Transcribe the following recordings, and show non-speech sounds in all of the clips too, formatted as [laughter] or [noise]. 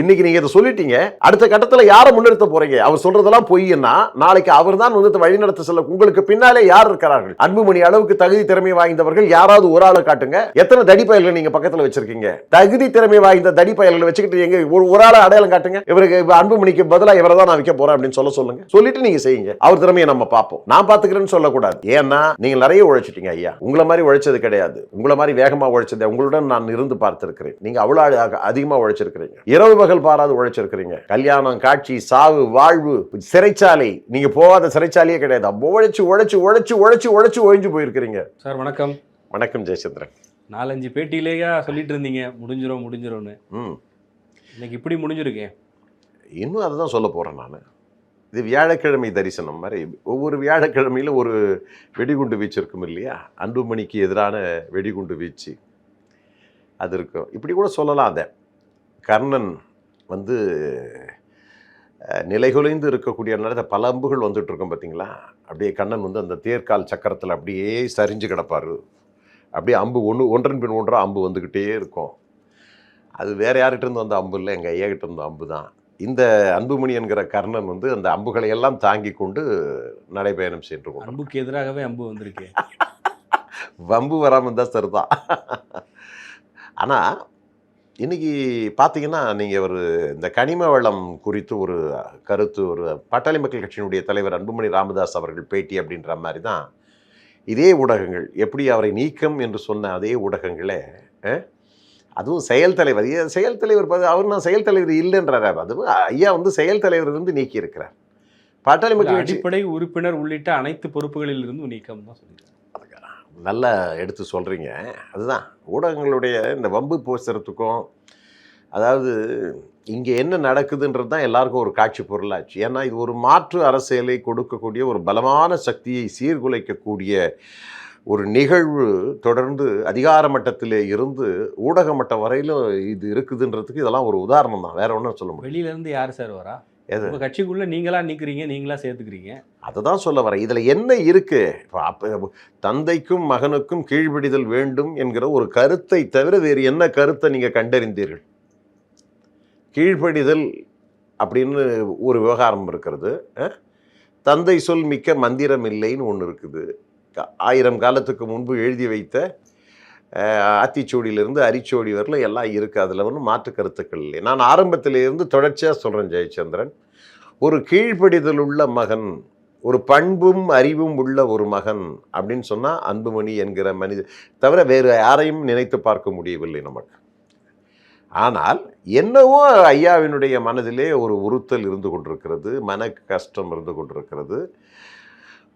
இன்னைக்கு நீங்க இதை சொல்லிட்டீங்க. அடுத்த கட்டத்துல யாரை முன்னிறுத்த போறீங்க? அவர் சொல்றதெல்லாம் பொய்ன்னா நாளைக்கு அவர் தான் வந்து வழிநடத்த செல்ல உங்களுக்கு பின்னாலே யார் இருக்கிறார்கள்? அன்புமணி அளவுக்கு தகுதி திறமை வாய்ந்தவர்கள் யாராவது ஒரு ஆளை காட்டுங்க. எத்தனை தடி பயல்களை நீங்க பக்கத்துல வச்சிருக்கீங்க? தகுதி திறமை வாய்ந்த தடி பயல்களை வச்சுக்கிட்டு எங்க ஒரு ஒரு ஆளை அடையாளம் காட்டுங்க. இவருக்கு அன்புமணிக்கு பதிலா இவரை தான் நான் வைக்க போறேன் அப்படின்னு சொல்ல சொல்லுங்க. சொல்லிட்டு நீங்க செய்யுங்க. அவர் திறமையை நம்ம பார்ப்போம். நான் பாத்துக்கிறேன்னு சொல்லக்கூடாது. ஏன்னா நீங்க நிறைய உழைச்சிட்டீங்க ஐயா. உங்களை மாதிரி உழைச்சது கிடையாது. உங்களை மாதிரி வேகமா உழைச்சது உங்களுடன் நான் இருந்து பார்த்திருக்கிறேன். நீங்க அவ்வளவு அதிகமா உழைச்சிருக்கிறீங்க. இரவு பகல் பாராது உழைச்சிருக்கிறீங்க. கல்யாணம் காட்சி சாவு வாழ்வு சிறைச்சாலை. நீங்க போகாத சிறைச்சாலையே கிடையாது. அப்போ உழைச்சு உழைச்சு உழைச்சு உழைச்சு உழைச்சு ஒழிஞ்சு போயிருக்கிறீங்க. சார் வணக்கம். வணக்கம் ஜெயச்சந்திரன். நாலஞ்சு பேட்டியிலேயே சொல்லிட்டு இருந்தீங்க. முடிஞ்சிரும் முடிஞ்சிரும்னு. ம். இன்னைக்கு இப்படி முடிஞ்சிருக்கேன் இன்னும் அதை தான் சொல்ல போகிறேன் நான். இது வியாழக்கிழமை தரிசனம் மாதிரி. ஒவ்வொரு வியாழக்கிழமையிலும் ஒரு வெடிகுண்டு வீச்சு இருக்கும் இல்லையா? அன்புமணிக்கு எதிரான வெடிகுண்டு வீச்சு. அது இருக்கும். இப்படி கூட சொல்லலாம் அதை. கர்ணன் வந்து நிலைகுலைந்து இருக்கக்கூடிய நேரத்தில் பல அம்புகள் வந்துட்டு இருக்கும் பார்த்தீங்களா அப்படியே கண்ணன் வந்து அந்த தேர்கால் சக்கரத்தில் அப்படியே சரிஞ்சு கிடப்பார். அப்படியே அம்பு ஒன்று ஒன்றன் பின் ஒன்றா அம்பு வந்துக்கிட்டே இருக்கும். அது வேற யார்கிட்ட இருந்து வந்த அம்பு இல்லை எங்கள் ஐயா கிட்ட இருந்த அம்பு தான் இந்த அன்புமணி என்கிற கர்ணன் வந்து அந்த அம்புகளை எல்லாம் தாங்கி கொண்டு நடைபயணம் சென்று கொண்டு அன்புக்கு எதிராகவே அம்பு வந்திருக்கு. வம்பு வராமல் இருந்தால் சரிதான். ஆனால் இன்னைக்கு பார்த்தீங்கன்னா நீங்கள் ஒரு இந்த கனிம வளம் குறித்து ஒரு கருத்து ஒரு பாட்டாளி மக்கள் கட்சியினுடைய தலைவர் அன்புமணி ராமதாஸ் அவர்கள் பேட்டி அப்படின்ற மாதிரி தான் இதே ஊடகங்கள் எப்படி அவரை நீக்கம் என்று சொன்ன அதே ஊடகங்களே அதுவும் செயல் தலைவர் செயல் தலைவர் அவர் நான் செயல் தலைவர் இல்லைன்றாரு அதுவும் ஐயா வந்து செயல் தலைவர் இருந்து நீக்கி இருக்கிறார் பாட்டாளி மக்கள் அடிப்படை உறுப்பினர் உள்ளிட்ட அனைத்து பொறுப்புகளில் இருந்தும் நீக்கம் தான் சொல்லியிருக்காங்க நல்லா எடுத்து சொல்கிறீங்க அதுதான். ஊடகங்களுடைய இந்த வம்பு போசுறதுக்கும் அதாவது இங்கே என்ன நடக்குதுன்றது தான் எல்லாருக்கும் ஒரு காட்சி பொருளாச்சு. ஏன்னா இது ஒரு மாற்று அரசியலை கொடுக்கக்கூடிய ஒரு பலமான சக்தியை சீர்குலைக்கக்கூடிய ஒரு நிகழ்வு தொடர்ந்து அதிகார மட்டத்தில் இருந்து ஊடக மட்டம் வரையிலும் இது இருக்குதுன்றதுக்கு இதெல்லாம் ஒரு உதாரணம் தான். வேற ஒன்றும் சொல்ல முடியும் வெளியிலேருந்து யார் சார் வரா? எது? உங்க கட்சிக்குள்ள நீங்களா நீக்குறீங்க நீங்களா சேர்த்துக்கிறீங்க. அதை தான் சொல்ல வரேன். இதில் என்ன இருக்கு? இப்போ அப்போ தந்தைக்கும் மகனுக்கும் கீழ்ப்படிதல் வேண்டும் என்கிற ஒரு கருத்தை தவிர வேறு என்ன கருத்தை நீங்கள் கண்டறிந்தீர்கள்? கீழ்ப்படிதல் அப்படின்னு ஒரு விவகாரம் இருக்கிறது? தந்தை சொல் மிக்க மந்திரம் இல்லைன்னு ஒன்று இருக்குது. ஆயிரம் காலத்துக்கு முன்பு எழுதி வைத்த ஆத்திச்சோடியிலிருந்து அரிச்சோடி வரல எல்லாம் இருக்குது அதில் ஒன்றும் மாற்று கருத்துக்கள் இல்லை. நான் ஆரம்பத்திலேருந்து தொடர்ச்சியாக சொல்கிறேன் ஜெயச்சந்திரன். ஒரு கீழ்ப்படிதல் உள்ள மகன் ஒரு பண்பும் அறிவும் உள்ள ஒரு மகன் அப்படின்னு சொன்னால் அன்புமணி என்கிற மனித தவிர வேறு யாரையும் நினைத்து பார்க்க முடியவில்லை நமக்கு. ஆனால் என்னவோ ஐயாவினுடைய மனதிலே ஒரு உறுத்தல் இருந்து கொண்டிருக்கிறது மன கஷ்டம் இருந்து கொண்டிருக்கிறது.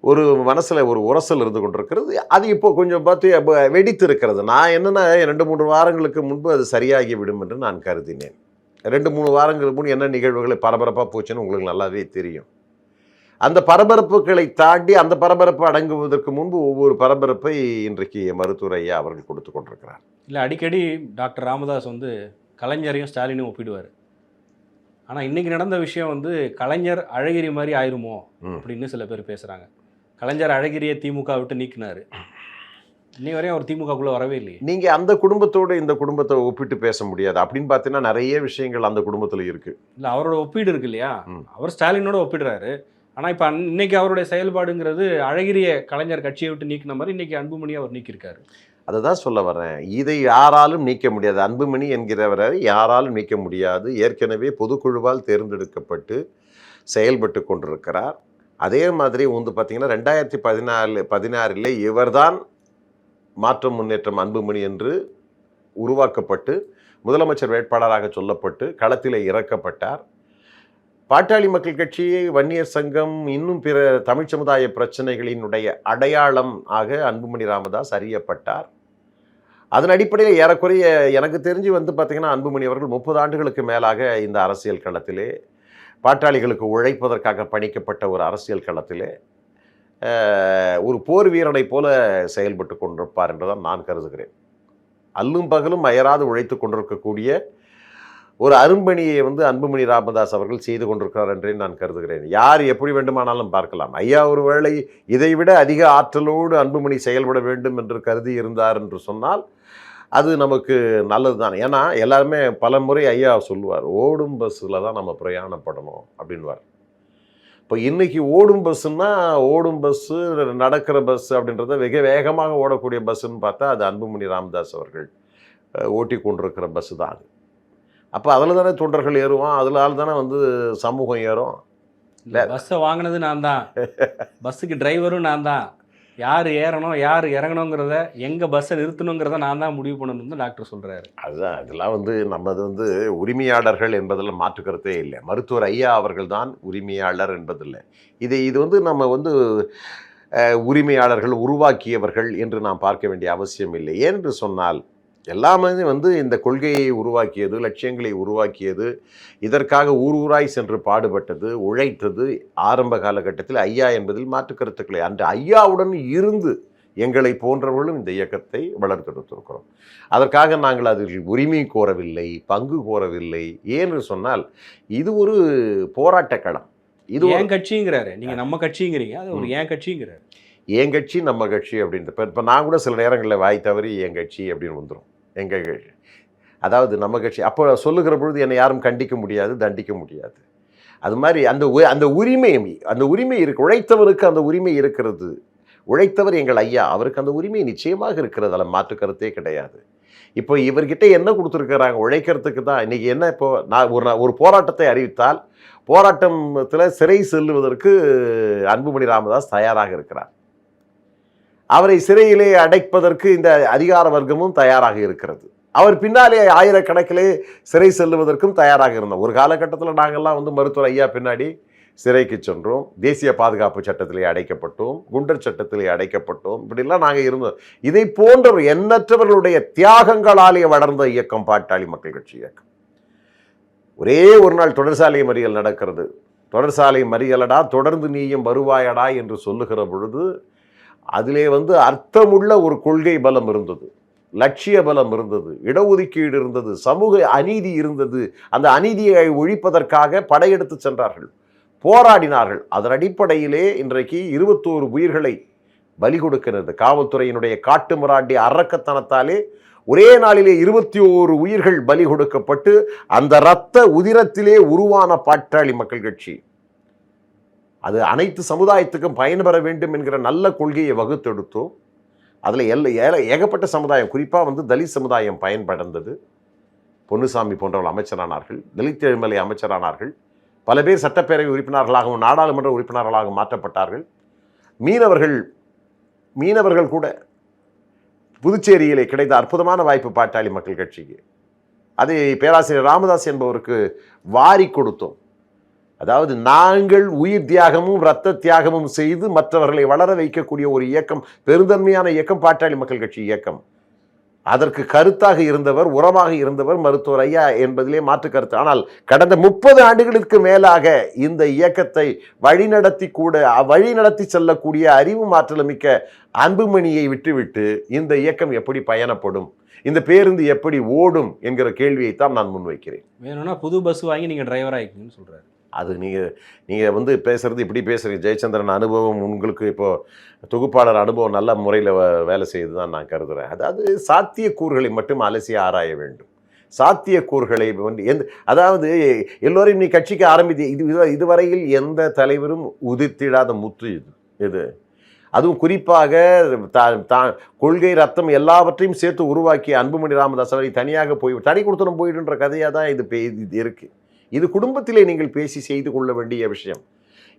ஒரு மனசில் ஒரு உரசல் இருந்து கொண்டிருக்கிறது. அது இப்போ கொஞ்சம் பார்த்து வெடித்து இருக்கிறது நான் என்னென்னா ரெண்டு மூன்று வாரங்களுக்கு முன்பு அது சரியாகி விடும் என்று நான் கருதினேன். ரெண்டு மூணு வாரங்களுக்கு முன் என்ன நிகழ்வுகளை பரபரப்பாக போச்சுன்னு உங்களுக்கு நல்லாவே தெரியும். அந்த பரபரப்புகளை தாண்டி அந்த பரபரப்பு அடங்குவதற்கு முன்பு ஒவ்வொரு பரபரப்பை இன்றைக்கு மருத்துவர் ஐயா அவர்கள் கொடுத்து கொண்டிருக்கிறார். இல்ல அடிக்கடி டாக்டர் ராமதாஸ் வந்து கலைஞரையும் ஸ்டாலினும் ஒப்பிடுவார். ஆனா இன்னைக்கு நடந்த விஷயம் வந்து கலைஞர் அழகிரி மாதிரி ஆயிருமோ. அப்படின்னு சில பேர் பேசுறாங்க. கலைஞர் அழகிரியை திமுக விட்டு நீக்கினாரு. இன்னை வரையும் அவர் திமுகக்குள்ள வரவே இல்லையே. நீங்கள் அந்த குடும்பத்தோடு இந்த குடும்பத்தை ஒப்பிட்டு பேச முடியாது. அப்படின்னு பார்த்தீங்கன்னா நிறைய விஷயங்கள் அந்த குடும்பத்தில் இருக்குது இல்ல அவரோட ஒப்பீடு இருக்கு இல்லையா. அவர் ஸ்டாலினோட ஒப்பிடுறாரு. ஆனா இப்ப இன்னைக்கு அவருடைய செயல்பாடுங்கிறது அழகிரிய கலைஞர் கட்சியை விட்டு நீக்கின மாதிரி இன்னைக்கு அன்புமணி அவர் நீக்கியிருக்காரு. அதை தான் சொல்ல வரேன். இதை யாராலும் நீக்க முடியாது. அன்புமணி என்கிறவரை யாராலும் நீக்க முடியாது. ஏற்கனவே பொதுக்குழுவால் தேர்ந்தெடுக்கப்பட்டு செயல்பட்டு கொண்டிருக்கிறார். அதே மாதிரி வந்து பார்த்தீங்கன்னா ரெண்டாயிரத்தி பதினாலு பதினாறில் இவர்தான் மாற்றம் முன்னேற்றம் அன்புமணி என்று உருவாக்கப்பட்டு முதலமைச்சர் வேட்பாளராக சொல்லப்பட்டு களத்தில் இறக்கப்பட்டார். பாட்டாளி மக்கள் கட்சி வன்னியர் சங்கம் இன்னும் பிற தமிழ் சமுதாய பிரச்சனைகளினுடைய அடையாளம் ஆக அன்புமணி ராமதாஸ் அறியப்பட்டார். அதன் அடிப்படையில் ஏறக்குறைய எனக்கு தெரிஞ்சு வந்து பார்த்திங்கன்னா அன்புமணி அவர்கள் முப்பது ஆண்டுகளுக்கு மேலாக இந்த அரசியல் களத்திலே பாட்டாளிகளுக்கு உழைப்பதற்காக பணிக்கப்பட்ட ஒரு அரசியல் களத்திலே ஒரு போர் வீரனைப் போல செயல்பட்டு கொண்டிருப்பார் என்றுதான் நான் கருதுகிறேன். அல்லும் பகலும் அயராது உழைத்து கொண்டிருக்கக்கூடிய ஒரு அரும்பணியை வந்து அன்புமணி ராமதாஸ் அவர்கள் செய்து கொண்டிருக்கிறார் என்றே நான் கருதுகிறேன். யார் எப்படி வேண்டுமானாலும் பார்க்கலாம். ஐயா ஒருவேளை இதைவிட அதிக ஆற்றலோடு அன்புமணி செயல்பட வேண்டும் என்று கருதி இருந்தார் என்று சொன்னால் அது நமக்கு நல்லது தான் ஏன்னா எல்லாருமே பல முறை ஐயா சொல்லுவார் ஓடும் பஸ்ஸில் தான் நம்ம பிரயாணப்படணும் அப்படின்வார் இப்போ இன்னைக்கு ஓடும் பஸ்ஸுன்னா ஓடும் பஸ்ஸு நடக்கிற பஸ் அப்படின்றத வெக வேகமாக ஓடக்கூடிய பஸ்ஸுன்னு பார்த்தா அது அன்புமணி ராமதாஸ் அவர்கள் ஓட்டி கொண்டிருக்கிற பஸ்ஸு தான் அது. அப்போ அதில் தானே தொண்டர்கள் ஏறுவான் அதில் தானே வந்து சமூகம் ஏறும். இந்த பஸ்ஸை வாங்கினது நான் தான். [laughs] பஸ்ஸுக்கு டிரைவரும் நான் தான். யார் ஏறணும் யார் இறங்கணுங்கிறத எங்கே பஸ்ஸை நிறுத்தணுங்கிறத நான் தான் முடிவு பண்ணணும்னு தான் டாக்டர் சொல்கிறாரு அதுதான் இதெல்லாம் வந்து நம்மது வந்து உரிமையாளர்கள் என்பதில் மாற்றுக்கிறதே இல்லை. மருத்துவர் ஐயா அவர்கள் தான் உரிமையாளர் என்பதில்லை. இது இது வந்து நம்ம வந்து உரிமையாளர்கள் உருவாக்கியவர்கள் என்று நாம் பார்க்க வேண்டிய அவசியம் இல்லை. ஏனென்று சொன்னால் எல்லாமே வந்து இந்த கொள்கையை உருவாக்கியது லட்சியங்களை உருவாக்கியது இதற்காக ஊர் ஊராய் சென்று பாடுபட்டது உழைத்தது ஆரம்ப காலகட்டத்தில் ஐயா என்பதில் மாற்று கருத்துக்களை. அன்று ஐயாவுடன் இருந்து எங்களை போன்றவர்களும் இந்த இயக்கத்தை வளர்த்தெடுத்திருக்கிறோம். அதற்காக நாங்கள் அதில் உரிமை கோரவில்லை பங்கு கோரவில்லை ஏன்னு சொன்னால் இது ஒரு போராட்ட களம். இது ஏன் கட்சிங்கிறாரு? நீங்க நம்ம கட்சிங்கிறீங்க. அது ஒரு ஏன் கட்சிங்கிறாரு? என் கட்சி நம்ம கட்சி அப்படின்ட்டு இப்போ இப்போ நான் கூட சில நேரங்களில் வாய் தவறி என் கட்சி அப்படின்னு வந்துடும் எங்கள் அதாவது நம்ம கட்சி. அப்போ சொல்லுகிற பொழுது என்னை யாரும் கண்டிக்க முடியாது தண்டிக்க முடியாது. அது மாதிரி அந்த உ- அந்த உரிமை அந்த உரிமை இருக்கு உழைத்தவருக்கு அந்த உரிமை இருக்கிறது. உழைத்தவர் எங்கள் ஐயா. அவருக்கு அந்த உரிமை நிச்சயமாக இருக்கிறது. அதில் மாற்று கருத்தே கிடையாது. இப்போ இவர்கிட்ட என்ன கொடுத்துருக்குறாங்க? உழைக்கிறதுக்கு தான். இன்றைக்கி என்ன இப்போ நான் ஒரு ஒரு போராட்டத்தை அறிவித்தால் போராட்டத்தில் சிறை செல்லுவதற்கு அன்புமணி ராமதாஸ் தயாராக இருக்கிறார். அவரை சிறையிலே அடைப்பதற்கு இந்த அதிகார வர்க்கமும் தயாராக இருக்கிறது. அவர் பின்னாலே ஆயிரக்கணக்கிலே சிறை செல்லுவதற்கும் தயாராக இருந்தோம். ஒரு காலகட்டத்தில் நாங்கள்லாம் வந்து மருத்துவர் ஐயா பின்னாடி சிறைக்கு சென்றோம். தேசிய பாதுகாப்பு சட்டத்திலே அடைக்கப்பட்டோம். குண்டர் சட்டத்திலே அடைக்கப்பட்டோம். இப்படிலாம் நாங்கள் இருந்தோம். இதை போன்ற ஒரு எண்ணற்றவர்களுடைய தியாகங்களாலே வளர்ந்த இயக்கம் பாட்டாளி மக்கள் கட்சி இயக்கம். ஒரே ஒரு நாள் தொடர்சாலை மறியல் நடக்கிறது. தொடர்சாலை மறியலடா தொடர்ந்து நீயும் வருவாயடா என்று சொல்லுகிற பொழுது அதிலே வந்து அர்த்தமுள்ள ஒரு கொள்கை பலம் இருந்தது. லட்சிய பலம் இருந்தது. இடஒதுக்கீடு இருந்தது. சமூக அநீதி இருந்தது. அந்த அநீதியை ஒழிப்பதற்காக படையெடுத்து சென்றார்கள். போராடினார்கள். அதன் அடிப்படையிலே இன்றைக்கு இருபத்தோரு உயிர்களை பலி கொடுக்கிறது. காவல்துறையினுடைய காட்டு மிராண்டி அரக்கத்தனத்தாலே ஒரே நாளிலே இருபத்தி ஓரு உயிர்கள் பலி கொடுக்கப்பட்டு அந்த இரத்த உதிரத்திலே உருவான பாட்டாளி மக்கள் கட்சி. அது அனைத்து சமுதாயத்துக்கும் பயன்பெற வேண்டும் என்கிற நல்ல கொள்கையை வகுத்தெடுத்தோம். அதில் எல்ல ஏல ஏகப்பட்ட சமுதாயம் குறிப்பாக வந்து தலித் சமுதாயம் பயன்படைந்தது. பொன்னுசாமி போன்றவர்கள் அமைச்சரானார்கள் தலித் எம்எல்ஏ அமைச்சரானார்கள். பல பேர் சட்டப்பேரவை உறுப்பினர்களாகவும் நாடாளுமன்ற உறுப்பினர்களாகவும் மாற்றப்பட்டார்கள். மீனவர்கள் மீனவர்கள் கூட புதுச்சேரியிலே கிடைத்த அற்புதமான வாய்ப்பு பாட்டாளி மக்கள் கட்சிக்கு. அதை பேராசிரியர் ராமதாஸ் என்பவருக்கு வாரி கொடுத்தோம். அதாவது நாங்கள் உயிர் தியாகமும் இரத்த தியாகமும் செய்து மற்றவர்களை வளர வைக்கக்கூடிய ஒரு இயக்கம் பெருந்தன்மையான இயக்கம் பாட்டாளி மக்கள் கட்சி இயக்கம். அதற்கு கருத்தாக இருந்தவர் உரமாக இருந்தவர் மருத்துவர் ஐயா என்பதிலே மாற்று கருத்து. ஆனால் கடந்த முப்பது ஆண்டுகளுக்கு மேலாக இந்த இயக்கத்தை வழிநடத்தி கூட வழிநடத்தி செல்லக்கூடிய அறிவு மாற்றலமிக்க அன்புமணியை விட்டுவிட்டு இந்த இயக்கம் எப்படி பயணப்படும் இந்த பேருந்து எப்படி ஓடும் என்கிற கேள்வியைத்தான் நான் முன்வைக்கிறேன். வேணும்னா புது பஸ் வாங்கி நீங்கள் டிரைவர் ஆகிக்கணும்னு சொல்கிறேன் அது நீங்கள் நீங்கள் வந்து பேசுகிறது இப்படி பேசுகிறீங்க ஜெயச்சந்திரன் அனுபவம் உங்களுக்கு இப்போது தொகுப்பாளர் அனுபவம் நல்ல முறையில் வேலை செய்து தான் நான் கருதுகிறேன் அதாவது சாத்தியக்கூறுகளை மட்டும் அலசி ஆராய வேண்டும். சாத்தியக்கூறுகளை வந்து எந்த அதாவது எல்லோரையும் நீ கட்சிக்கு ஆரம்பித்து இது இது- இதுவரையில் எந்த தலைவரும் உதிர்த்திடாத முத்து இது இது. அதுவும் குறிப்பாக தா- தான் கொள்கை ரத்தம் எல்லாவற்றையும் சேர்த்து உருவாக்கிய அன்புமணி ராமதாஸ் அவரை தனியாக போய் தனி கொடுத்தனும் போயிடுன்ற கதையாக தான் இது இது இருக்குது இது குடும்பத்திலே நீங்கள் பேசி செய்து கொள்ள வேண்டிய விஷயம்.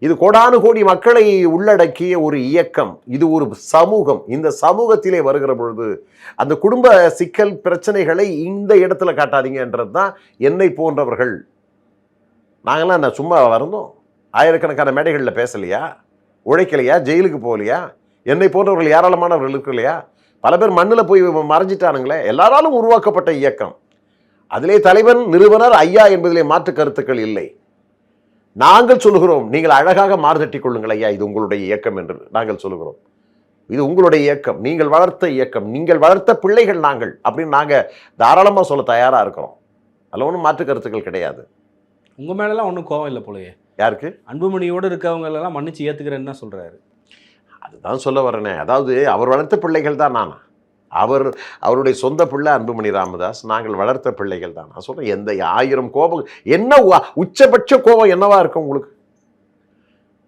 இது கோடானு கோடி மக்களை உள்ளடக்கிய ஒரு இயக்கம். இது ஒரு சமூகம். இந்த சமூகத்திலே வருகிற பொழுது அந்த குடும்ப சிக்கல் பிரச்சனைகளை இந்த இடத்துல காட்டாதீங்கன்றது தான் என்னை போன்றவர்கள். நாங்களாம் நான் சும்மா வரந்தோம் ஆயிரக்கணக்கான மேடைகளில் பேசலையா? உழைக்கலையா? ஜெயிலுக்கு போகலையா? என்னை போன்றவர்கள் ஏராளமானவர்கள் இருக்கலையா பல பேர் மண்ணில் போய் மறைஞ்சிட்டானுங்களே. எல்லாராலும் உருவாக்கப்பட்ட இயக்கம். அதிலே தலைவன் நிறுவனர் ஐயா என்பதிலே மாற்று கருத்துக்கள் இல்லை. நாங்கள் சொல்லுகிறோம் நீங்கள் அழகாக மாறுதட்டிக் கொள்ளுங்கள் ஐயா இது உங்களுடைய இயக்கம் என்று நாங்கள் சொல்லுகிறோம். இது உங்களுடைய இயக்கம் நீங்கள் வளர்த்த இயக்கம் நீங்கள் வளர்த்த பிள்ளைகள் நாங்கள் அப்படின்னு நாங்கள் தாராளமாக சொல்ல தயாராக இருக்கிறோம். அதில் ஒன்றும் மாற்று கருத்துக்கள் கிடையாது. உங்க மேலலாம் ஒன்றும் கோவம் இல்லை போலயே. யாருக்கு? அன்புமணியோடு இருக்கவங்க எல்லாம் மன்னிச்சு ஏத்துக்கிறேன்னு தான் சொல்றாரு. அதுதான் சொல்ல வரேனே அதாவது அவர் வளர்த்த பிள்ளைகள் தான் நான்? அவர் அவருடைய சொந்த பிள்ளை அன்புமணி ராமதாஸ் நாங்கள் வளர்த்த பிள்ளைகள் தான். நான் சொல்கிறேன் எந்த ஆயிரம் கோபம் என்ன உ- உச்சபட்ச கோபம் என்னவா இருக்கும் உங்களுக்கு?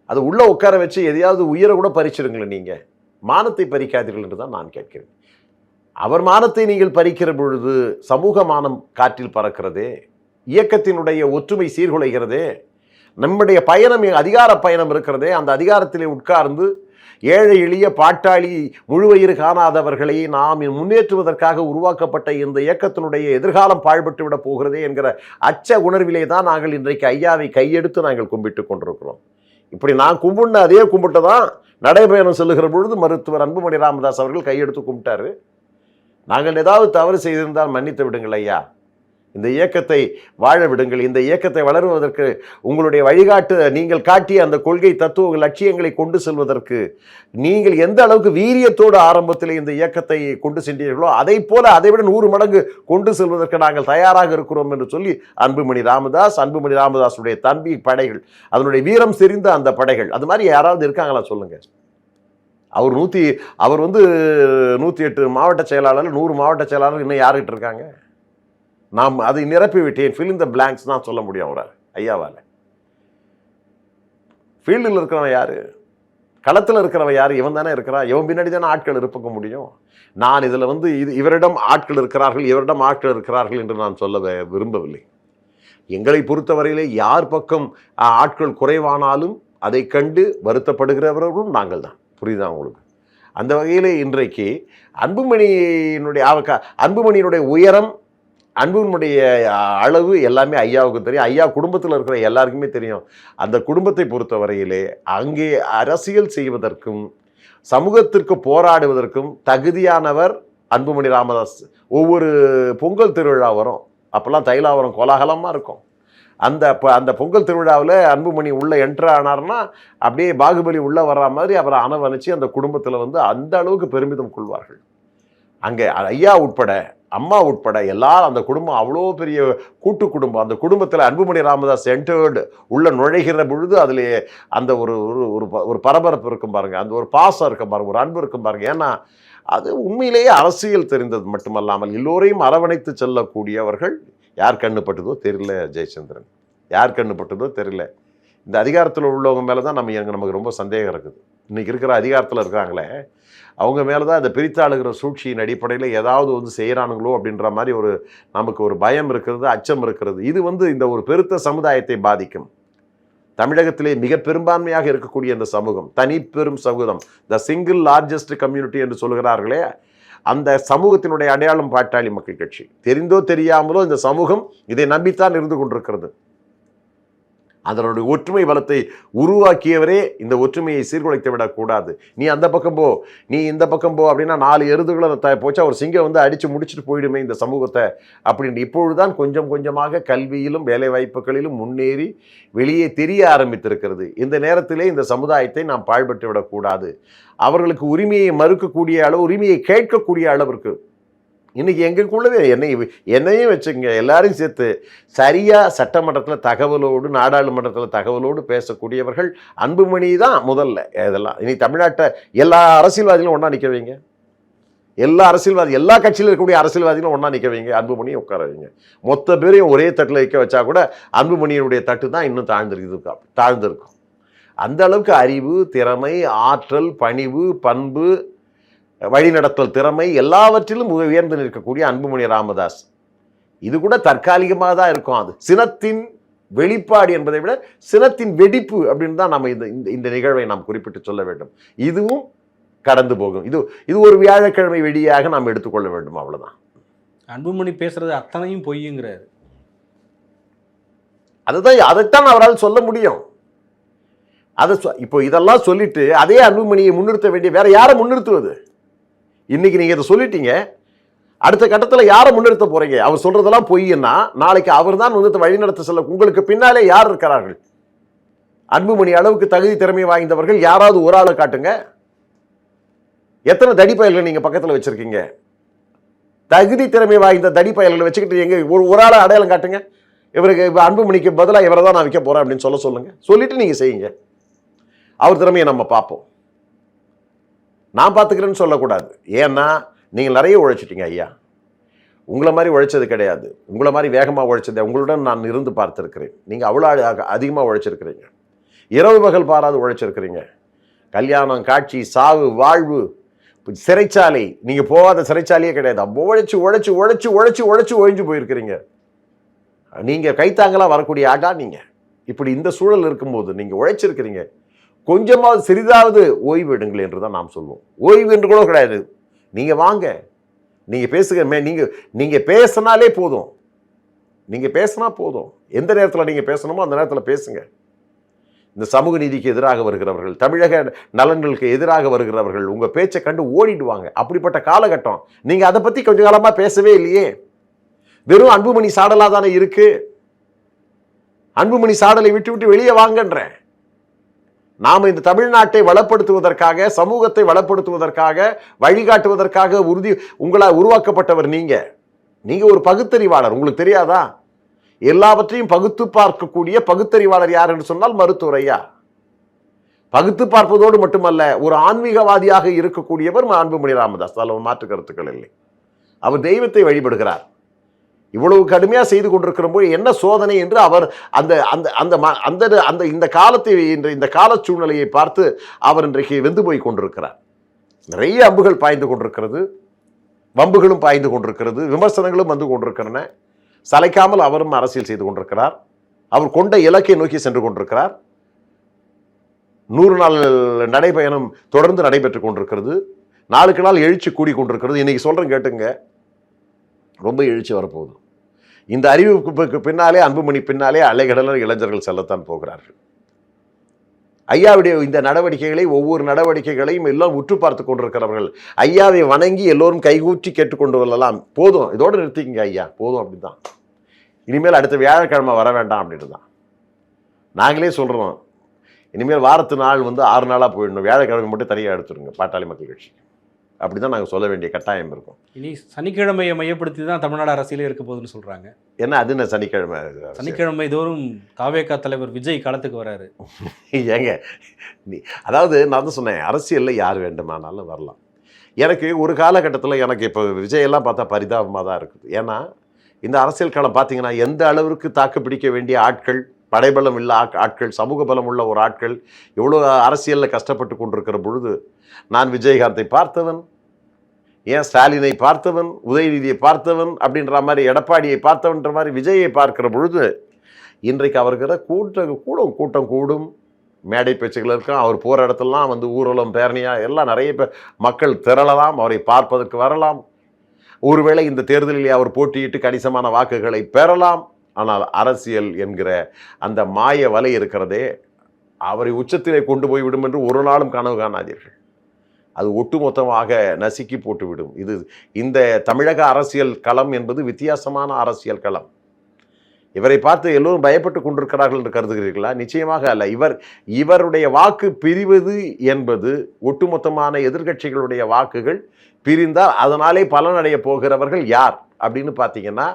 அது உள்ளே உட்கார வச்சு எதையாவது உயிரை கூட பறிச்சிருங்களேன் நீங்கள் மானத்தை பறிக்காதீர்கள் என்று தான் நான் கேட்கிறேன். அவர் மானத்தை நீங்கள் பறிக்கிற பொழுது சமூக மானம் காற்றில் பறக்கிறதே இயக்கத்தினுடைய ஒற்றுமை சீர்குலைகிறதே நம்முடைய பயணம் அதிகார பயணம் இருக்கிறதே அந்த அதிகாரத்திலே உட்கார்ந்து ஏழை எளிய பாட்டாளி முழுவயிறு காணாதவர்களை நாம் முன்னேற்றுவதற்காக உருவாக்கப்பட்ட இந்த இயக்கத்தினுடைய எதிர்காலம் பாழ்பட்டு விட போகிறதே என்கிற அச்ச உணர்விலே தான் நாங்கள் இன்றைக்கு ஐயாவை கையெடுத்து நாங்கள் கும்பிட்டு கொண்டிருக்கிறோம். இப்படி நான் கும்பிட்ன அதே கும்பிட்டு தான் நடைபயணம் செல்லுகிற பொழுது மருத்துவர் அன்புமணி ராமதாஸ் அவர்கள் கையெடுத்து கும்பிட்டாரு. நாங்கள் ஏதாவது தவறு செய்திருந்தால் மன்னித்து விடுங்கள் ஐயா. இந்த இயக்கத்தை வாழ விடுங்கள். இந்த இயக்கத்தை வளருவதற்கு உங்களுடைய வழிகாட்டு நீங்கள் காட்டிய அந்த கொள்கை தத்துவ லட்சியங்களை கொண்டு செல்வதற்கு நீங்கள் எந்த அளவுக்கு வீரியத்தோடு ஆரம்பத்தில் இந்த இயக்கத்தை கொண்டு சென்றீர்களோ அதை போல அதைவிட நூறு மடங்கு கொண்டு செல்வதற்கு நாங்கள் தயாராக இருக்கிறோம் என்று சொல்லி அன்புமணி ராமதாஸ் அன்புமணி ராமதாஸுடைய தம்பி படைகள் அதனுடைய வீரம் செறிந்த அந்த படைகள் அது மாதிரி யாராவது இருக்காங்களா சொல்லுங்கள் அவர் நூற்றி அவர் வந்து நூற்றி எட்டு மாவட்ட செயலாளர் நூறு மாவட்ட செயலாளர் இன்னும் யாருக்கிட்ட இருக்காங்க? நாம் அதை நிரப்பிவிட்டேன். ஃபில் இந்த பிளாங்க்ஸ் தான் சொல்ல முடியும் அவரால் ஐயாவால். ஃபீல்டில் இருக்கிறவன் யார்? களத்தில் இருக்கிறவன் யார்? இவன் தானே இருக்கிறான் இவன் பின்னாடி தானே ஆட்கள் இருப்பக்க முடியும்? நான் இதில் வந்து இது இவரிடம் ஆட்கள் இருக்கிறார்கள் இவரிடம் ஆட்கள் இருக்கிறார்கள் என்று நான் சொல்ல விரும்பவில்லை. எங்களை பொறுத்தவரையிலே யார் பக்கம் ஆட்கள் குறைவானாலும் அதை கண்டு வருத்தப்படுகிறவர்களும் நாங்கள் தான். புரியுதா உங்களுக்கு? அந்த வகையிலே இன்றைக்கு அன்புமணியினுடைய அவ அன்புமணியினுடைய உயரம் அன்பினுடைய அளவு எல்லாமே ஐயாவுக்கு தெரியும். ஐயா குடும்பத்தில் இருக்கிற எல்லாருக்குமே தெரியும். அந்த குடும்பத்தை பொறுத்தவரையிலே அங்கே அரசியல் செய்வதற்கும் சமூகத்திற்கு போராடுவதற்கும் தகுதியானவர் அன்புமணி ராமதாஸ். ஒவ்வொரு பொங்கல் திருவிழா வரும். அப்போல்லாம் தைலாவரம் கோலாகலமாக இருக்கும். அந்த இப்போ அந்த பொங்கல் திருவிழாவில் அன்புமணி உள்ளே என்ட்ரு ஆனார்னா அப்படியே பாகுபலி உள்ளே வர்ற மாதிரி அவரை அணவணைச்சு அந்த குடும்பத்தில் வந்து அந்த அளவுக்கு பெருமிதம் கொள்வார்கள். அங்கே ஐயா உட்பட அம்மா உட்பட எல்லாரும் அந்த குடும்பம் அவ்வளோ பெரிய கூட்டு குடும்பம். அந்த குடும்பத்தில் அன்புமணி ராமதாஸ் என்டர்டு உள்ளே நுழைகிற பொழுது அதில் அந்த ஒரு ஒரு ஒரு ப- ஒரு பரபரப்பு இருக்கும் பாருங்கள் அந்த ஒரு பாசம் இருக்கும் பாருங்கள் ஒரு அன்பு இருக்கும் பாருங்கள் ஏன்னா அது உண்மையிலேயே அரசியல் தெரிந்தது மட்டுமல்லாமல் எல்லோரையும் அரவணைத்து செல்லக்கூடியவர்கள் யார் கண்ணுப்பட்டதோ தெரியல ஜெயச்சந்திரன். யார் கண்ணுப்பட்டதோ தெரியல. இந்த அதிகாரத்தில் உள்ளவங்க மேலே தான் நம்ம எனக்கு நமக்கு ரொம்ப சந்தேகம் இருக்குது. இன்றைக்கி இருக்கிற அதிகாரத்தில் இருக்கிறாங்களே அவங்க மேலே தான் இந்த பிரித்தாளுகிற சூழ்ச்சியின் அடிப்படையில் ஏதாவது வந்து செய்கிறானுங்களோ அப்படின்ற மாதிரி ஒரு நமக்கு ஒரு பயம் இருக்கிறது அச்சம் இருக்கிறது. இது வந்து இந்த ஒரு பெருத்த சமுதாயத்தை பாதிக்கும். தமிழகத்திலே மிக பெரும்பான்மையாக இருக்கக்கூடிய இந்த சமூகம் தனி பெரும் சமூகம் த சிங்கிள் லார்ஜஸ்ட் கம்யூனிட்டி என்று சொல்கிறார்களே அந்த சமூகத்தினுடைய அடையாளம் பாட்டாளி மக்கள் கட்சி. தெரிந்தோ தெரியாமலோ இந்த சமூகம் இதை நம்பித்தான் இருந்து கொண்டிருக்கிறது. அதனுடைய ஒற்றுமை பலத்தை உருவாக்கியவரே இந்த ஒற்றுமையை சீர்குலைத்து விடக்கூடாது நீ அந்த பக்கம் போ நீ இந்த பக்கம் போ அப்படின்னா நாலு எருதுகளை த போச்சா ஒரு சிங்கம் வந்து அடித்து முடிச்சுட்டு போயிடுமே இந்த சமூகத்தை அப்படின்னு இப்பொழுதுதான் கொஞ்சம் கொஞ்சமாக கல்வியிலும் வேலைவாய்ப்புகளிலும் முன்னேறி வெளியே தெரிய ஆரம்பித்திருக்கிறது. இந்த நேரத்திலே இந்த சமுதாயத்தை நாம் பாழ்பட்டு விடக்கூடாது அவர்களுக்கு உரிமையை மறுக்கக்கூடிய அளவு உரிமையை கேட்கக்கூடிய அளவிற்கு இன்னைக்கு எங்களுக்குள்ளதே என்னை என்னையும் வச்சுங்க எல்லாரையும் சேர்த்து சரியாக சட்டமன்றத்தில் தகவலோடு நாடாளுமன்றத்தில் தகவலோடு பேசக்கூடியவர்கள் அன்புமணி தான் முதல்ல இதெல்லாம். இனி தமிழ்நாட்டை எல்லா அரசியல்வாதிகளும் ஒன்றா நிற்க வைங்க. எல்லா அரசியல்வாதி எல்லா கட்சியில் இருக்கக்கூடிய அரசியல்வாதிகளும் ஒன்றா நிற்க வைங்க. அன்புமணியை உட்கார வைங்க. மொத்த பேரையும் ஒரே தட்டில் வைக்க வச்சா கூட அன்புமணியினுடைய தட்டு தான் இன்னும் தாழ்ந்திருக்கு தாழ்ந்திருக்கும். அந்த அளவுக்கு அறிவு திறமை ஆற்றல் பணிவு பண்பு வழிநடத்தல் திறமை எல்லாவற்றிலும் உய- உயர்ந்து நிற்கக்கூடிய அன்புமணி ராமதாஸ். இது கூட தற்காலிகமாக தான் இருக்கும் அது. சினத்தின் வெளிப்பாடு என்பதை விட சினத்தின் வெடிப்பு அப்படின்னு தான் நம்ம இந்த இந்த- நிகழ்வை நாம் குறிப்பிட்டு சொல்ல வேண்டும். இதுவும் கடந்து போகும். இது இது ஒரு வியாழக்கிழமை வெடியாக நாம் எடுத்துக்கொள்ள வேண்டும். அவ்வளவுதான். அன்புமணி பேசுறது அத்தனையும் பொய்யுங்கிறாரு. அதுதான் அதைத்தான் அவரால் சொல்ல முடியும். அதை இப்போ இதெல்லாம் சொல்லிட்டு அதே அன்புமணியை முன்னிறுத்த வேண்டிய வேற யாரை முன்னிறுத்துவது? இன்னைக்கு நீங்கள் இதை சொல்லிட்டீங்க. அடுத்த கட்டத்தில் யாரை முன்னிறுத்த போறீங்க? அவர் சொல்றதெல்லாம் பொய்ன்னா நாளைக்கு அவர் தான் வந்து வழிநடத்த செல்ல உங்களுக்கு பின்னாலே யார் இருக்கிறார்கள்? அன்புமணி அளவுக்கு தகுதி திறமை வாய்ந்தவர்கள் யாராவது ஒரு ஆளை காட்டுங்க. எத்தனை தடி பயல்கள் நீங்கள் பக்கத்தில் வச்சுருக்கீங்க? தகுதி திறமை வாய்ந்த தடி பயல்களை வச்சுக்கிட்டு எங்கே ஒரு ஒரு ஆளை அடையாளம் காட்டுங்க. இவருக்கு இப்போ அன்புமணிக்கு பதிலாக இவரை தான் நான் விற்க போகிறேன் அப்படின்னு சொல்ல சொல்லுங்கள் சொல்லிவிட்டு நீங்கள் செய்யுங்க. அவர் திறமையை நம்ம பார்ப்போம். நான் பார்த்துக்கிறேன்னு சொல்லக்கூடாது. ஏன்னா நீங்கள் நிறைய உழைச்சிட்டீங்க ஐயா. உங்களை மாதிரி உழைச்சது கிடையாது. உங்களை மாதிரி வேகமாக உழைச்சது உங்களுடன் நான் இருந்து பார்த்துருக்கிறேன். நீங்கள் அவ்வளோ அதிகமாக உழைச்சிருக்கிறீங்க. இரவு பகல் பாராது உழைச்சிருக்கிறீங்க. கல்யாணம் காட்சி சாவு வாழ்வு சிறைச்சாலை. நீங்கள் போகாத சிறைச்சாலையே கிடையாது. அப்போ உழைச்சி உழைச்சி உழைச்சி உழைச்சி உழைச்சி ஒழிஞ்சு போயிருக்கிறீங்க. நீங்கள் கைத்தாங்களாக வரக்கூடிய ஆட்டா நீங்கள் இப்படி இந்த சூழல் இருக்கும்போது நீங்கள் உழைச்சிருக்கிறீங்க. கொஞ்சமாவது சிறிதாவது ஓய்வு எடுங்கள் என்று தான் நாம் சொல்லுவோம் ஓய்வு என்று கூட கிடையாது. நீங்கள் வாங்க. நீங்கள் பேசுகிறமே நீங்கள் நீங்கள் பேசினாலே போதும். நீங்கள் பேசினா போதும். எந்த நேரத்தில் நீங்கள் பேசணுமோ அந்த நேரத்தில் பேசுங்க. இந்த சமூக நீதிக்கு எதிராக வருகிறவர்கள் தமிழக நலன்களுக்கு எதிராக வருகிறவர்கள் உங்கள் பேச்சை கண்டு ஓடிடுவாங்க. அப்படிப்பட்ட காலகட்டம். நீங்கள் அதை பற்றி கொஞ்ச காலமாக பேசவே இல்லையே. வெறும் அன்புமணி சாடலாக தானே இருக்குது அன்புமணி சாடலை விட்டு விட்டு வெளியே வாங்கன்றேன். நாம் இந்த தமிழ்நாட்டை வளப்படுத்துவதற்காக சமூகத்தை வளப்படுத்துவதற்காக வழிகாட்டுவதற்காக உறுதி உங்களால் உருவாக்கப்பட்டவர் நீங்கள் நீங்கள் ஒரு பகுத்தறிவாளர் உங்களுக்கு தெரியாதா? எல்லாவற்றையும் பகுத்து பார்க்கக்கூடிய பகுத்தறிவாளர் யார் என்று சொன்னால் மருத்துவரையா பகுத்து பார்ப்பதோடு மட்டுமல்ல ஒரு ஆன்மீகவாதியாக இருக்கக்கூடியவர் அன்புமணி ராமதாஸ். அதில் மாற்று கருத்துக்கள் இல்லை. அவர் தெய்வத்தை வழிபடுகிறார். இவ்வளவு கடுமையாக செய்து கொண்டிருக்கிற போது என்ன சோதனை என்று அவர் அந்த அந்த அந்த ம- அந்த அந்த இந்த காலத்தை இன்று இந்த கால சூழ்நிலையை பார்த்து அவர் இன்றைக்கு வெந்து போய் கொண்டிருக்கிறார். நிறைய அம்புகள் பாய்ந்து கொண்டிருக்கிறது. வம்புகளும் பாய்ந்து கொண்டிருக்கிறது. விமர்சனங்களும் வந்து கொண்டிருக்கின்றன. சளைக்காமல் அவரும் அரசியல் செய்து கொண்டிருக்கிறார். அவர் கொண்ட இலக்கை நோக்கி சென்று கொண்டிருக்கிறார். நூறு நாள் நடைபயணம் தொடர்ந்து நடைபெற்று கொண்டிருக்கிறது. நாளுக்கு நாள் எழுச்சி கூடி கொண்டிருக்கிறது. இன்னைக்கு சொல்கிறேன் கேட்டுங்க. ரொம்ப எழுச்சி வரப்போகுது. இந்த அறிவிப்புக்கு பின்னாலே அன்புமணி பின்னாலே அலைகடலர் இளைஞர்கள் செல்லத்தான் போகிறார்கள். ஐயாவுடைய இந்த நடவடிக்கைகளை ஒவ்வொரு நடவடிக்கைகளையும் எல்லாம் உற்று பார்த்து கொண்டிருக்கிறவர்கள் ஐயாவை வணங்கி எல்லோரும் கைகூற்றி கேட்டுக்கொண்டு வரலாம். போதும் இதோடு நிறுத்திக்கங்க ஐயா போதும் அப்படிதான் இனிமேல் அடுத்த வியாழக்கிழமை வர வேண்டாம் அப்படின்னு தான் நாங்களே சொல்கிறோம் இனிமேல் வாரத்து நாள் வந்து ஆறு நாளாக போயிடணும் வியாழக்கிழமை மட்டும் தனியாக எடுத்துருங்க பாட்டாளி மக்கள் கட்சிக்கு. அப்படி தான் நாங்கள் சொல்ல வேண்டிய கட்டாயம் இருக்கும். இனி சனிக்கிழமையை மையப்படுத்தி தான் தமிழ்நாடு அரசியலே இருக்க போகுதுன்னு சொல்றாங்க. ஏன்னா அது என்ன சனிக்கிழமை சனிக்கிழமை தோறும் தாவேகா தலைவர் விஜய் களத்துக்கு வராரு. [laughs] ஏங்க நீ அதாவது நான் தான் சொன்னேன் அரசியலில் யார் வேண்டுமானாலும் வரலாம். எனக்கு ஒரு காலகட்டத்தில் எனக்கு இப்போ விஜயெல்லாம் பார்த்தா பரிதாபமாக தான் இருக்குது. ஏன்னா இந்த அரசியல் களம் பார்த்தீங்கன்னா எந்த அளவிற்கு தாக்கு பிடிக்க வேண்டிய ஆட்கள் படைபலம் இல்ல ஆட்- ஆட்கள் சமூக பலம் உள்ள ஒரு ஆட்கள் எவ்வளோ அரசியலில் கஷ்டப்பட்டு கொண்டிருக்கிற பொழுது நான் விஜயகாந்தை பார்த்தவன் ஏன் ஸ்டாலினை பார்த்தவன் உதயநிதியை பார்த்தவன் அப்படின்ற மாதிரி எடப்பாடியை பார்த்தவன்ற மாதிரி விஜயை பார்க்கிற பொழுது இன்றைக்கு அவர்கிட்ட கூட்டம் கூடும் கூட்டம் கூடும். மேடை பேச்சுகள் இருக்கும் அவர் போகிற இடத்துலலாம் வந்து ஊர்வலம் பேரணியாக எல்லாம் நிறைய பேர் மக்கள் திரளலாம் அவரை பார்ப்பதற்கு வரலாம். ஒருவேளை இந்த தேர்தலில் அவர் போட்டியிட்டு கணிசமான வாக்குகளை பெறலாம். ஆனால் அரசியல் என்கிற அந்த மாய வலை இருக்கிறதே அவரை உச்சத்திலே கொண்டு போய் விடும் என்று ஒரு நாளும் கனவு காணாதீர்கள். அது ஒட்டுமொத்தமாக நசுக்கி போட்டுவிடும். இது இந்த தமிழக அரசியல் களம் என்பது வித்தியாசமான அரசியல் களம். இவரை பார்த்து எல்லோரும் பயப்பட்டு கொண்டிருக்கிறார்கள் என்று கருதுகிறீர்களா? நிச்சயமாக அல்ல. இவர் இவருடைய வாக்கு பிரிவது என்பது ஒட்டுமொத்தமான எதிர்க்கட்சிகளுடைய வாக்குகள். பிரிந்தால் அதனாலே பலனடைய போகிறவர்கள் யார் அப்படின்னு பார்த்தீங்கன்னா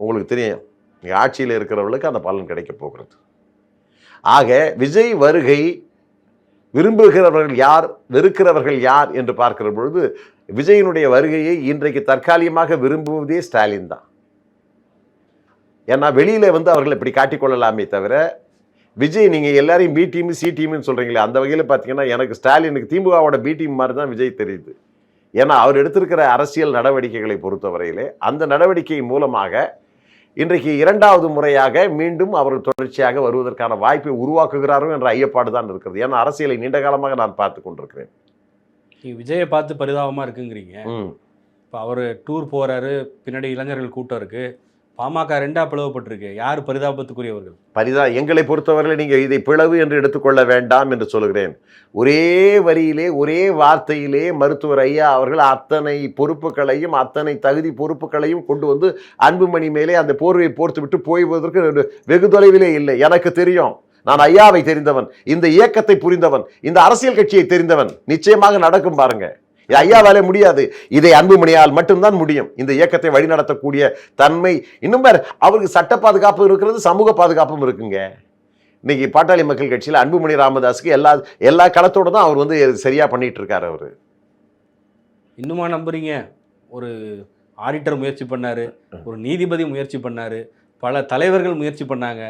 உங்களுக்கு தெரியும். இங்கே ஆட்சியில் இருக்கிறவர்களுக்கு அந்த பலன் கிடைக்க போகிறது. ஆக விஜய் வருகை விரும்புகிறவர்கள் யார் வெறுக்கிறவர்கள் யார் என்று பார்க்கிற பொழுது விஜயனுடைய வருகையை இன்றைக்கு தற்காலிகமாக விரும்புவதே ஸ்டாலின் தான். ஏன்னா வெளியில் வந்து அவர்கள் இப்படி காட்டிக்கொள்ளலாமே தவிர விஜய் நீங்கள் எல்லாரையும் பி டீம் சி டீம்னு சொல்கிறீங்களே அந்த வகையில் பார்த்தீங்கன்னா எனக்கு ஸ்டாலினுக்கு திமுகவோட பி டீம் மாதிரி தான் விஜய் தெரியுது. ஏன்னா அவர் எடுத்திருக்கிற அரசியல் நடவடிக்கைகளை பொறுத்தவரையிலே அந்த நடவடிக்கை மூலமாக இன்றைக்கு இரண்டாவது முறையாக மீண்டும் அவர் தொடர்ச்சியாக வருவதற்கான வாய்ப்பை உருவாக்குகிறாரோ என்ற ஐயப்பாடு தான் இருக்கிறது. ஏன்னா அரசியலை நீண்ட காலமாக நான் பார்த்து கொண்டிருக்கிறேன். விஜயை பார்த்து பரிதாபமா இருக்குங்கிறீங்க. இப்போ அவர் டூர் போறாரு பின்னாடி இளைஞர்கள் கூட்டம் இருக்கு. பாமக ரெண்டா பிளவுபட்டிருக்கு. யார் பரிதாபத்துக்குரியவர்கள்? பரிதா எங்களை பொறுத்தவரையில் நீங்கள் இதை பிளவு என்று எடுத்துக்கொள்ள வேண்டாம் என்று சொல்கிறேன் ஒரே வரியிலே ஒரே வார்த்தையிலே மருத்துவர் ஐயா அவர்கள் அத்தனை பொறுப்புகளையும் அத்தனை தகுதி பொறுப்புகளையும் கொண்டு வந்து அன்புமணி மேலே அந்த போர்வை போர்த்து விட்டு போய்வதற்கு வெகு தொலைவிலே இல்லை. எனக்கு தெரியும். நான் ஐயாவை தெரிந்தவன் இந்த இயக்கத்தை புரிந்தவன் இந்த அரசியல் கட்சியை தெரிந்தவன். நிச்சயமாக நடக்கும் பாருங்கள் இது ஐயாவாலே முடியாது. இதை அன்புமணியால் மட்டும்தான் முடியும். இந்த இயக்கத்தை வழிநடத்தக்கூடிய தன்மை இன்னும் வேற அவருக்கு சட்ட பாதுகாப்பு இருக்கிறது சமூக பாதுகாப்பும் இருக்குங்க. இன்னைக்கு பாட்டாளி மக்கள் கட்சியில் அன்புமணி ராமதாஸுக்கு எல்லா எல்லா களத்தோட தான் அவர் வந்து சரியா பண்ணிட்டு இருக்கார் அவர். இன்னுமா நம்புறீங்க? ஒரு ஆடிட்டர் முயற்சி பண்ணாரு ஒரு நீதிபதி முயற்சி பண்ணாரு பல தலைவர்கள் முயற்சி பண்ணாங்க.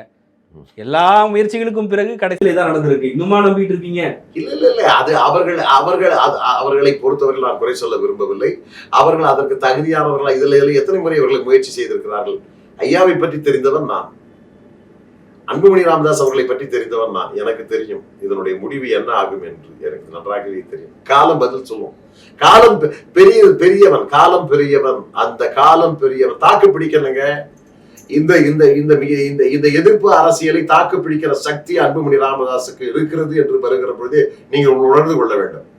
எல்லா முயற்சிகளுக்கும் பிறகு கடைசியில் தான் நடந்திருக்கு. இன்னுமா நம்பிட்டு இருக்கீங்க? இல்ல இல்ல இல்ல. அது அவர்கள் அவர்கள் அவர்களை பொறுத்தவரை நான் குறை சொல்ல விரும்பவில்லை. அவர்கள் அதற்கு தகுதியானவர்களா? இதுல இதில் எத்தனை முறை அவர்கள் முயற்சி செய்திருக்கிறார்கள்? ஐயாவை பற்றி தெரிந்தவன் நான். அன்புமணி ராமதாஸ் அவர்களை பற்றி தெரிந்தவன் நான். எனக்கு தெரியும் இதனுடைய முடிவு என்ன ஆகும் என்று. எனக்கு நன்றாகவே தெரியும். காலம் பதில் சொல்லுவோம் காலம் பெ- பெரிய பெரியவன் காலம் பெரியவன். அந்த காலம் பெரியவன். தாக்கு பிடிக்கணுங்க இந்த இந்த இந்த மிக- இந்த இந்த எதிர்ப்பு அரசியலை தாக்கு பிடிக்கிற சக்தி அன்புமணி ராமதாஸுக்கு இருக்கிறது என்று வருகிற பொழுது நீங்கள் உணர்ந்து கொள்ள வேண்டும்.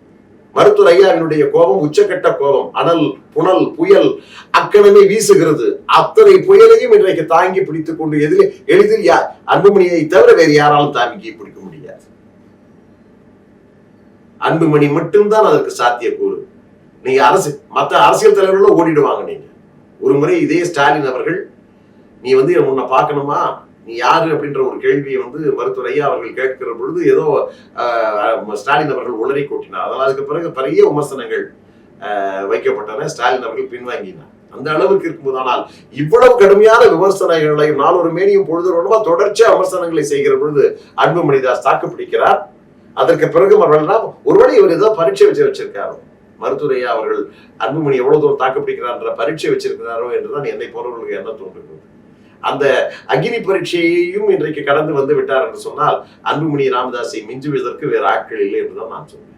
மருத்துவர் ஐயாவினுடைய கோபம் உச்சக்கட்ட கோபம் அனல் புனல் புயல் அக்கணமே வீசுகிறது. அத்தனை புயலையும் இன்றைக்கு தாங்கி பிடித்துக் கொண்டு எதிரே எளிதில் யார் அன்புமணியை தவிர வேறு யாராலும் தாங்கி பிடிக்க முடியாது. அன்புமணி மட்டும்தான் அதற்கு சாத்தியக்கூறு. நீங்க அரசு மற்ற அரசியல் தலைவர்களும் ஓடிடுவாங்க நீங்க. ஒரு முறை இதே ஸ்டாலின் அவர்கள் நீ வந்து உன்னை பார்க்கணுமா? நீ யாரு? அப்படின்ற ஒரு கேள்வியை வந்து மருத்துவர் ஐயா அவர்கள் கேட்கிற பொழுது ஏதோ ஸ்டாலின் அவர்கள் உளறி கொட்டினார். அதனால் அதுக்கு பிறகு பெரிய விமர்சனங்கள் வைக்கப்பட்டன. ஸ்டாலின் அவர்கள் பின்வாங்கினார். அந்த அளவுக்கு இருக்கும்போது ஆனால் இவ்வளவு கடுமையான விமர்சனங்களையும் நாலொரு மேனியும் பொழுது தொடர்ச்சியாக விமர்சனங்களை செய்கிற பொழுது அன்புமணிதாஸ் தாக்கு பிடிக்கிறார். அதற்கு பிறகு மறுபடியும் ஒருவேளை இவர் ஏதோ பரீட்சை வச்சு வச்சிருக்காரோ? மருத்துவரையா அவர்கள் அன்புமணி எவ்வளவு தூரம் தாக்கு பிடிக்கிறார்ன்ற பரீட்சை வச்சிருக்கிறாரோ என்றுதான் என்னை போறவர்களுக்கு என்ன தோன்றுகிறது? அந்த அக்னி பரீட்சையையும் இன்றைக்கு கடந்து வந்து விட்டார் என்று சொன்னால் அன்புமணி ராமதாஸை மிஞ்சுவதற்கு வேறு ஆட்கள் இல்லை என்றுதான் நான் சொன்னேன்